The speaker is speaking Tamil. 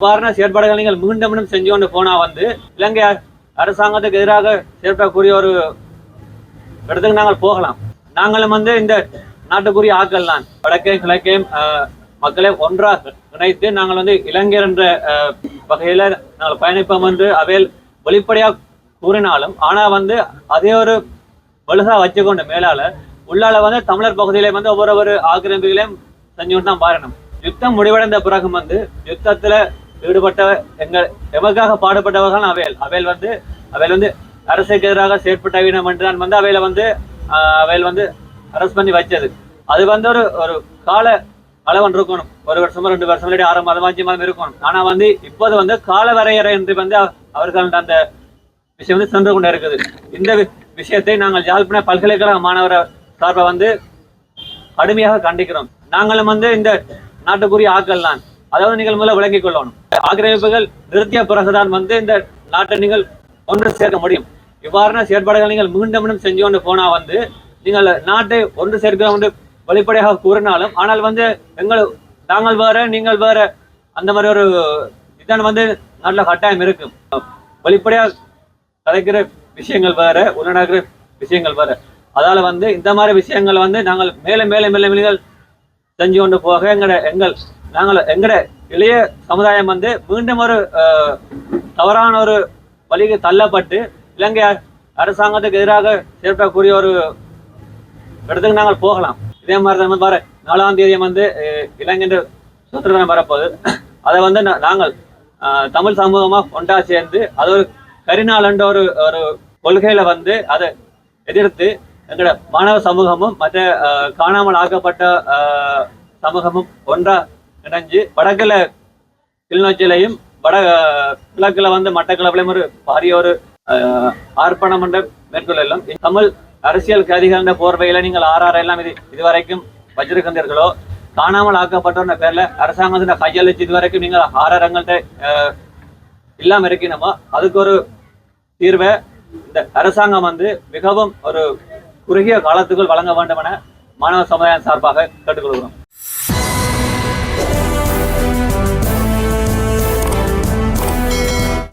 இவ்வாறான செயற்பாடுகள் நீங்கள் மீண்டும் மீண்டும் செஞ்சு கொண்டு போனா வந்து இலங்கை அரசாங்கத்துக்கு எதிராக செயற்படக்கூடிய ஒரு இடத்துக்கு நாங்கள் போகலாம். நாங்களும் வந்து இந்த நாட்டுக்குரிய ஆக்கள் தான். வடக்கே கிழக்கே ஆஹ், மக்களை ஒன்றாக இணைத்து நாங்கள் வந்து இளைஞர் என்ற ஆஹ், வகையில நாங்கள் பயணிப்போம் என்று அவையில் வெளிப்படையாக கூறினாலும் ஆனா வந்து அதே ஒரு வலுசா வச்சுக்கொண்டு மேலால உள்ளால வந்து தமிழர் பகுதியில வந்து ஒவ்வொரு ஒரு ஆக்கிரமிப்புகளையும் செஞ்சுட்டு தான் பாரணும் யுத்தம் முடிவடைந்த பிறகு வந்து யுத்தத்துல ஈடுபட்ட எங்கள் எமக்காக பாடுபட்டவர்கள்? அவையல் அவையல் வந்து அவையல் வந்து அரசுக்கு எதிராக செயற்பட்ட வீணம் என்று வந்து அவையில வந்து ஆஹ், அவையல் வந்து அரசு பண்ணி வச்சது அது வந்து ஒரு ஒரு கால அளவன் இருக்கணும். ஒரு வருஷமோ ரெண்டு வருஷம் இல்லாட்டி ஆறு மாதம் அஞ்சு மாதம் இருக்கணும். ஆனா வந்து இப்போது வந்து கால வரையறை என்று வந்து அவர்கள் அந்த விஷயம் வந்து சென்று கொண்டு இருக்குது. இந்த வி- விஷயத்தை நாங்கள் யாழ்ப்பாண பல்கலைக்கழக மாணவர் சார்பை வந்து கடுமையாக கண்டிக்கிறோம். நாங்களும் வந்து இந்த நாட்டுக்குரிய ஆக்கல் தான். அதாவது நீங்கள் முதல்ல விளங்கிக் கொள்ளணும். ஆக்கிரமிப்புகள் நிறுத்திய பிறகுதான் வந்து இந்த நாட்டை நீங்கள் ஒன்று சேர்க்க முடியும். இவ்வாறான செயற்பாடுகள் நீங்கள் மீண்டும் மீண்டும் செஞ்சு கொண்டு போனா வந்து நீங்கள் நாட்டை ஒன்று சேர்க்கிறோம் என்று வெளிப்படையாக கூறினாலும் ஆனால் வந்து எங்கள் நாங்கள் வேற நீங்கள் வேற அந்த மாதிரி ஒரு இதான் வந்து நல்ல கட்டாயம் இருக்கும். வெளிப்படையாக கலைக்கிற விஷயங்கள் வேற உடனடிக்கிற விஷயங்கள் வேற. அதால வந்து இந்த மாதிரி விஷயங்கள் வந்து நாங்கள் மேலும் மேலும் மேலும் நீங்கள் செஞ்சு கொண்டு போக எங்கட எங்கள் நாங்கள் எங்கட இளைய சமுதாயம் வந்து மீண்டும் ஒரு தவறான ஒரு வழிக்கு தள்ளப்பட்டு இலங்கை அரசாங்கத்துக்கு எதிராக செயற்படக்கூடிய ஒரு இடத்துக்கு நாங்கள் போகலாம். இதே மாதிரி தான் வர நாலாம் தேதி வந்து இலங்கை சுதந்திர தினம் வரப்போகுது. அதை வந்து நாங்கள் தமிழ் சமூகமாக ஒன்றா சேர்ந்து அது ஒரு கரிநாளன்ற ஒரு ஒரு கொள்கையில வந்து அதை எதிர்த்து எங்களோட மாணவ சமூகமும் மற்ற காணாமல் ஆக்கப்பட்ட சமூகமும் ஒன்றா இணைஞ்சு வடக்குல கிளிநொச்சியிலையும் வட அஹ், கிழக்குல வந்து மட்டக்களப்பிலையும் ஒரு பாரிய ஒரு ஆர்ப்பணம் என்ற மேற்கொள்ளலாம். தமிழ் அரசியல் கைதிகள் போர்வையில நீங்கள் ஆறாறு எல்லாம் இது இதுவரைக்கும் வச்சிருக்கின்றீர்களோ காணாமல் ஆக்கப்பட்டோன்ற பேர்ல அரசாங்கத்தின் கையளிச்சு இதுவரைக்கும் நீங்கள் ஆறாரங்கள்ட்ட அஹ், இல்லாம இருக்கணுமோ அதுக்கு ஒரு தீர்வை இந்த அரசாங்கம் வந்து மிகவும் ஒரு குறுகிய காலத்துக்குள் வழங்க வேண்டும் என மாணவ சமுதாயம் சார்பாக கேட்டுக்கொள்கிறோம்.